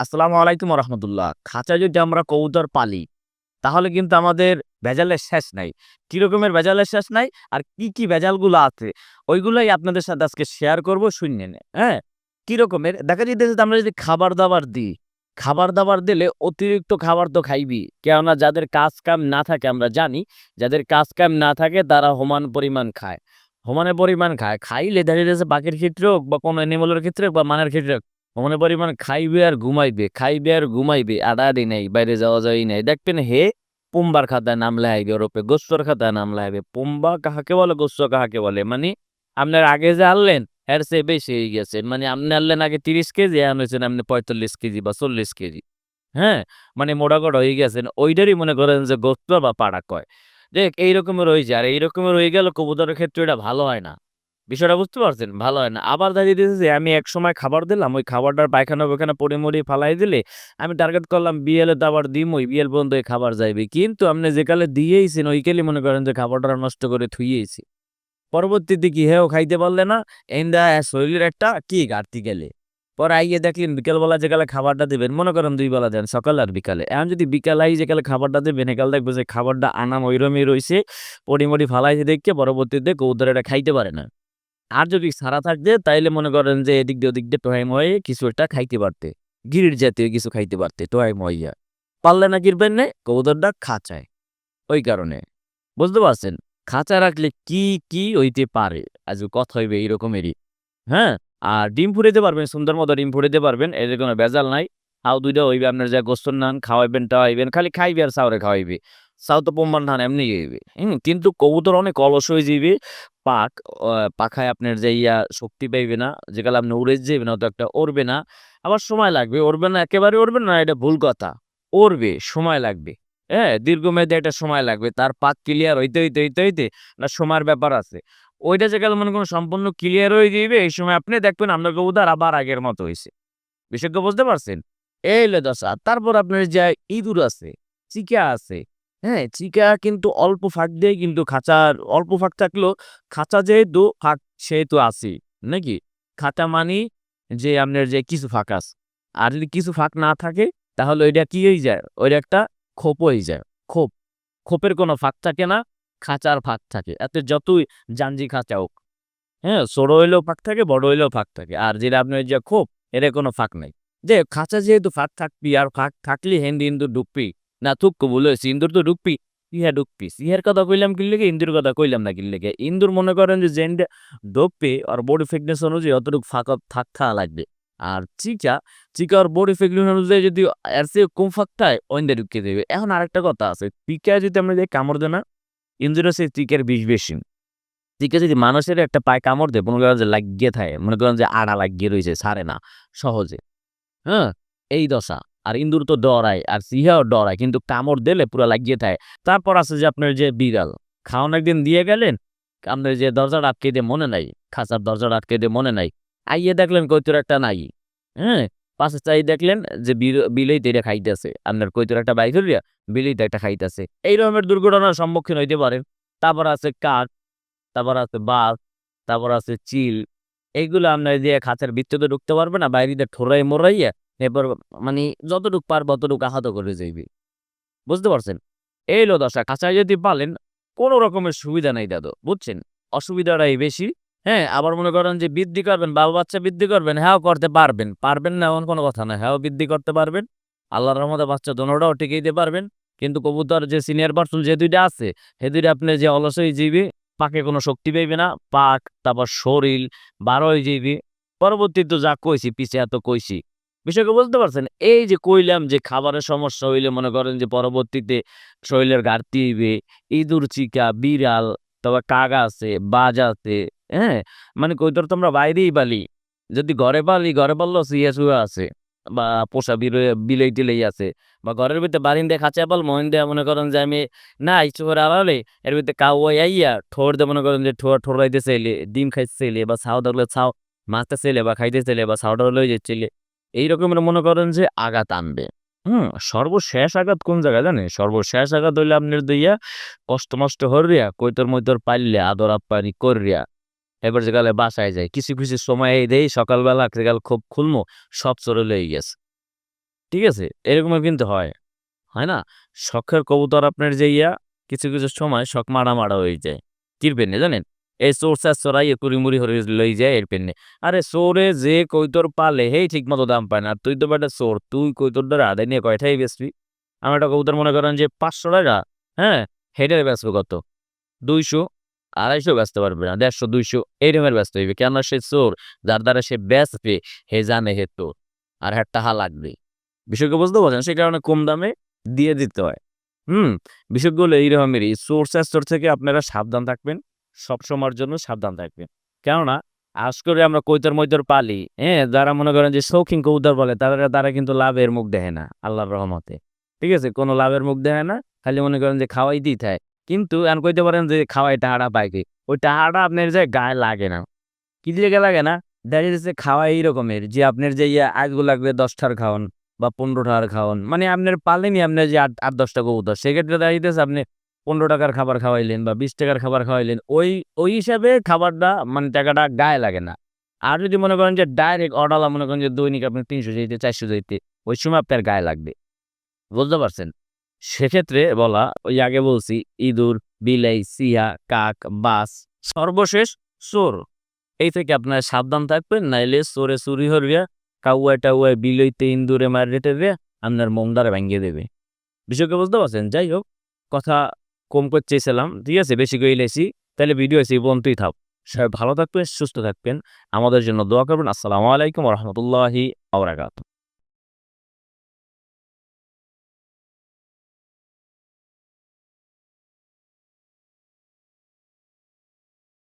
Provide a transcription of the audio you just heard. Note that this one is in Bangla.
আসসালামু আলাইকুম রহমতুল্লাহ খাঁচায় যদি আমরা কবুতর পালি, তাহলে কিন্তু আমাদের ভেজালের শেষ নাই। কি রকমের ভেজালের শেষ নাই? আর কি কি ভেজালগুলো আছে? ওইগুলোই আপনাদের সাথে আজকে শেয়ার করব নে। হ্যাঁ? কি রকমের? দেখা যেতেছে আমরা যদি খাবার দাবার দিই, খাবার দাবার দিলে অতিরিক্ত খাবার তো খাইবি। কেননা যাদের কাজ কাম না থাকে, আমরা জানি, যাদের কাজ কাম না থাকে, তারা সমান পরিমাণ খায়। সমানে পরিমাণ খায়। খাইলে দেখা যাচ্ছে বাকির ক্ষেত্রে হোক বা কোনো অ্যানিমালের ক্ষেত্রে হোক বা মানের ক্ষেত্রে হোক সমানে পরিমাণ খাইবে আর ঘুমাইবে, খাইবে আর ঘুমাইবে আডাআডি নেই, বাইরে যাওয়া যাওয়াই নাই। দেখবেন হে পুম্বার খাতায় নাম লাইবে ওরপে গোস্তর খাতায় নাম লাইবে পুম্বা কাহাকে বলে, গোস্ত কাহাকে বলে? মানে আপনার আগে যে আনলেন, এর চেয়ে বেশি হয়ে গেছে। মানে আপনি আনলেন আগে তিরিশ কেজি, এখন আপনি পঁয়তাল্লিশ কেজি বা চল্লিশ কেজি। হ্যাঁ? মানে মোটাকট হয়ে গেছেন, ওইটারই মনে করেন যে গোস্ত বা পাড়া কয়। যে এই রকমের হয়েছে আর এইরকমের হয়ে গেল কবুতরের ক্ষেত্রে এটা ভালো হয় না। বিষয়টা বুঝতে পারছেন? ভালো হয় না। আবার দাঁড়িয়ে দিয়েছে যে, আমি এক সময় খাবার দিলাম, ওই খাবারটার পায়খানা ওইখানে পড়ে মরি ফালাই দিলে আমি টার্গেট করলাম বিএল তো আবার দিম ওই বিএল পর্যন্ত এই খাবার যাইবে। কিন্তু আপনি যে কালে দিয়েইছেন, ওই কালে মনে করেন যে খাবারটা নষ্ট করে থুইয়েছি। পরবর্তীতে কি হেও খাইতে পারলে না? এন্দা শরীরের একটা কি ঘাটতি গেলে। পরে আইয়ে দেখলেন, বিকেলবেলা যেকালে খাবারটা দেবেন, মনে করেন দুই বেলা দেন, সকাল আর বিকালে। এখন যদি বিকাল আই যেকালে খাবারটা দেবেন, একাল দেখবে যে খাবারটা আনাম ওইরমই রয়েছে পরিমরি ফালাইছে দেখে পরবর্তীতে কৌতর এটা খাইতে পারে না। আর যদি সারা থাকতে, তাইলে মনে করেন যে এদিক দিয়ে ওদিক দিয়ে টোহাই ময়ে কিছু একটা খাইতে পারতে। গিরির জাতীয় কিছু খাইতে পারতে টোহাই মইয়া পারলে না কিরবেন নে, কবুতরটা খাঁচায়। ওই কারণে। বুঝতে পারছেন? খাঁচা রাখলে কি কি হইতে পারে? আজ কথা হইবে এইরকমেরই। হ্যাঁ? আর ডিম ফুটাইতে পারবেন, সুন্দর মতো ডিম ফুটাইতে পারবেন, এদের কোনো ভেজাল নাই। হাও দুইটা হইবে, আপনার যা গোস্তর নান, খাওয়াইবেন, টাওয়াইবেন, খালি খাইবে আর সাউরে খাওয়াইবে। সাউ তো পোম্বার ধান এমনি হুম, কিন্তু কবুতর অনেক অলস হয়ে যাইবে। পাক পাখায় আপনার যে ইয়া শক্তি পাইবে না যেকালে আপনি উড়ে যাইবে না অত একটা উড়বে না। আবার সময় লাগবে উড়বে না, একেবারে উড়বে না এটা ভুল কথা। উড়বে সময় লাগবে। হ্যাঁ দীর্ঘমেয়াদী একটা সময় লাগবে, তার পাক ক্লিয়ার হইতে হইতে হইতে হইতে, না, সময়ের ব্যাপার আছে। ওইটা যেকালে মনে করুন সম্পূর্ণ ক্লিয়ার হয়ে যাইবে, এই সময় আপনি দেখবেন আমরা কবুতর আবার আগের মতো হয়েছে বিশেষজ্ঞ বুঝতে পারছেন? এই লে দশা তারপর আপনার যে ইঁদুর আছে, চিকা আছে হ্যাঁ চিকা কিন্তু অল্প ফাঁক দিয়ে কিন্তু খাঁচার অল্প ফাঁক থাকলেও খাঁচা যেহেতু, ফাঁক সেহেতু আছি নাকি? খাঁচা মানি যে আপনার যে কিছু ফাঁক আছে। আর যদি কিছু ফাঁক না থাকে, তাহলে ওইটা কি হয়ে যায়? ওইটা একটা খোপ হয়ে যায়, খোপ। খোপের কোনো ফাঁক থাকে না, খাঁচার ফাঁক থাকে। এত যতই জাঞ্জি খাঁচা হোক হ্যাঁ ছোট হইলেও ফাঁক থাকে, বড় হইলেও ফাঁক থাকে। আর যেটা আপনার যে খোপ, এর কোনো ফাঁক নাই। যে খাঁচা যেহেতু ফাঁক থাকবি আর ফাঁক থাকলে হেন্দি ইন্দুর ঢুকবি না থুক বলেছি ইন্দুর তো ঢুকবি ইহা ঢুকবি ইহার কথা কইলাম কি লেগে? ইন্দুর কথা কইলাম না কি লেগে? ইন্দুর মনে করেন যে জেন্ডে ঢুকবে আর বডি ফিটনেস অনুযায়ী অতটুকু ফাঁকা থাক থাকা লাগবে। আর চিকা চিকা আর বডি ফিটনেস অনুযায়ী যদি এর চেয়ে কম ফাঁক থাকে ওইন্দে ঢুকিয়ে দেবে। এখন আরেকটা কথা আছে। টিকা যদি আমরা যে কামড় দেয় না ইন্দুরের সেই টিকের বিষ বেশি। টিকা যদি মানুষের একটা পায়ে কামড় দেয়, মনে করেন যে লাগিয়ে থাকে, মনে করেন যে আড়া লাগিয়ে রয়েছে সারে না, সহজে। হ্যাঁ? এই দশা। আর ইন্দুর তো ডরায়, আর সিহাও ডরায়, কিন্তু কামড় দিলে পুরো লাগিয়ে থাকে তারপর আছে যে আপনার যে বিড়াল, খাওয়ান একদিন দিয়ে গেলেন, আপনার যে দরজাটা আটকে দিয়ে মনে নাই, খাঁচার দরজাটা আটকে দিয়ে মনে নাই, আইয়ে দেখলেন কৈতর একটা নাই হ্যাঁ? পাশে চাই দেখলেন যে বিলেই তেরে খাইতেছে, আপনার কৈতর একটা বাইক হইয়া বিলেই একটা খাইতেছে। এই রকমের দুর্ঘটনার সম্মুখীন হইতে পারেন। তারপর আছে কাঠ, তারপর আছে বাঘ, তারপর আছে চিল, এইগুলো আপনার দিয়ে খাঁচার ভিতরে ঢুকতে পারবে না, বাইরে ঠোরাই মোরাইয়া এরপর মানে যতটুক পারব অতটুকু আহত করে যাইবে। বুঝতে পারছেন? এই লো দশা। খাঁচায় যদি পালেন, কোনো রকমের সুবিধা নাই দাদু, বুঝছেন? অসুবিধাটাই বেশি। হ্যাঁ আবার মনে করেন যে বৃদ্ধি করবেন, বাবা বাচ্চা বৃদ্ধি করবেন হ্যাঁ করতে পারবেন। পারবেন না এমন কোনো কথা না হ্যাঁ বৃদ্ধি করতে পারবেন। আল্লাহর রহমতে বাচ্চা দোনোটাও টিকে দিতে পারবেন। কিন্তু কবুতর যে সিনিয়র পার্সন যে দুইটা আছে, সে দুইটা আপনি যে অলসই জীবী, পাকে কোনো শক্তি পাইবে না। পাক, তারপর শরীর, বারোই জীবী। পরবর্তীতে যা কইছি, পিছে এত কইছি। বিষয়কে বলতে পারছেন? এই যে কইলাম যে খাবারের সমস্যা হইলে মনে করেন যে পরবর্তীতে শরীরের ঘাটতি হইবে, ইঁদুর, চিকা, বিড়াল, তারপর কাক আছে, বাজ আছে হ্যাঁ? মানে কইতর তো আমরা বাইরেই পালি। যদি ঘরে পালি, ঘরে পারল সিয়া শুয়ে আছে বা পোষা বিলে বিলেই টিলেই আছে। বা ঘরের ভিতরে বারিন্দে খাঁচা পাল মহিন দেয়া মনে করেন যে আমি না ইচ্ছে করে আড়ালে। এর ভিতরে কাউয়াই আইয়া ঠোর দিয়ে মনে করেন যে ঠোর ঠোরাইতে চাইলে, ডিম খাইতে চাইলে বা ছাও থাকলে ছাও মাছতে চাইলে বা খাইতে চাইলে বা ছাওটা লই যাচ্ছিলে এই মনে করেন যে আঘাত আনবে। হুম, সর্বশেষ আঘাত কোন জায়গায় জানে সর্বশেষ আঘাত হইলে আপনার দইয়া কষ্ট মষ্ট হরিয়া, কৈতর মৈতর পাইলে আদর আপ্যায়নি করিয়া, এবার যে যেকালে বাসায় যায়। কিছু কিছু সময় এই দেই সকালবেলা যেকাল খুব খুলমো, সব চলে লই গেছে। ঠিক আছে? এরকমের কিন্তু হয়। হয় না? শখের কবুতর আপনার যে ইয়া, কিছু কিছু সময় শখ মারা মারা হয়ে যায়। কিরবেন জানেন? এই চোর চার চোরাই কুড়ি মুড়ি হরে লই যায় এর পেনে। আরে চোরে যে কৈতর পালে হেই ঠিক মতো দাম পায় না। তুই তো বেটা চোর তুই কৈতর দ্বারা আদায় নিয়ে কয়টাই বেচবি। আমার একটা কবুতর মনে করেন যে পাঁচশো টাকা হ্যাঁ হেডের বেচবো কত? দুইশো আড়াইশো বেচতে পারবে না দেড়শো দুইশো, এই রকমের ব্যস্ত হইবে কেন সে চোর যার দ্বারা সে বেচবে হে জানে হে তোর আর হ্যাঁ টাহা লাগবে বিষয়কে বুঝতে পারছেন সে কারণে কম দামে দিয়ে দিতে হয়। হুম বিষয়গুলো এইরকমেরই সোর্স স্টোর থেকে আপনারা সাবধান থাকবেন। সব সময়ের জন্য সাবধান থাকবেন। কেননা, আজ করে আমরা কৈতর মৈতর পালি হ্যাঁ? যারা মনে করেন যে শৌখিন কৌতর বলে, তারা তারা কিন্তু লাভের মুখ দেখে না, আল্লাহর রহমতে। ঠিক আছে? কোনো লাভের মুখ দেখে না, খালি মনে করেন যে খাওয়াই দিই থাকে কিন্তু এখন কইতে পারেন যে খাওয়াই টাহাটা পাই কি? ওই টাহাটা আপনার যে গায়ে লাগে না। কি দিয়ে লাগে না? দেখা যাচ্ছে খাওয়া এই রকমের, যে আপনার যে ইয়ে আজগো লাগবে দশটার খাওয়ান বা পনেরোটার খাওয়ান। মানে আপনার পালেনি আপনার যে আট আট, দশটা কবুতর, সেক্ষেত্রে দেখা যাইতেছে আপনি পনেরো টাকার খাবার খাওয়াইলেন বা বিশ টাকার খাবার খাওয়াইলেন, ওই ওই হিসাবে খাবারটা মানে টাকাটা গায়ে লাগে না। আর যদি মনে করেন যে ডাইরেক্ট অর্ডার মনে করেন যে দৈনিক আপনি তিনশো যেতে চারশো যেতে ওই সময় আপনার গায়ে লাগবে। বুঝতে পারছেন? সেক্ষেত্রে বলা, ওই আগে বলছি, ইঁদুর, বিলাই সিয়া কাক, বাস, সর্বশেষ চোর। এই থেকে আপনার সাবধান থাকবেন, নাইলে চোরে চুরি হরবে কাউয়া টাউয়া বিলইতে ইন্দুরে মারিতে দেবে, আপনার মন্দারে ভাঙ্গিয়ে দেবে। বিষয়কে বুঝতে পারছেন? যাই হোক, কথা কম করে চেয়েছিলাম ঠিক আছে? বেশি করে লেছি। তাহলে ভিডিও এসে বন্ধুই থাক। সবাই ভালো থাকবেন, সুস্থ থাকবেন। আমাদের জন্য দোয়া করবেন। আসসালামু আলাইকুম রহমতুল্লাহি আবরাকাত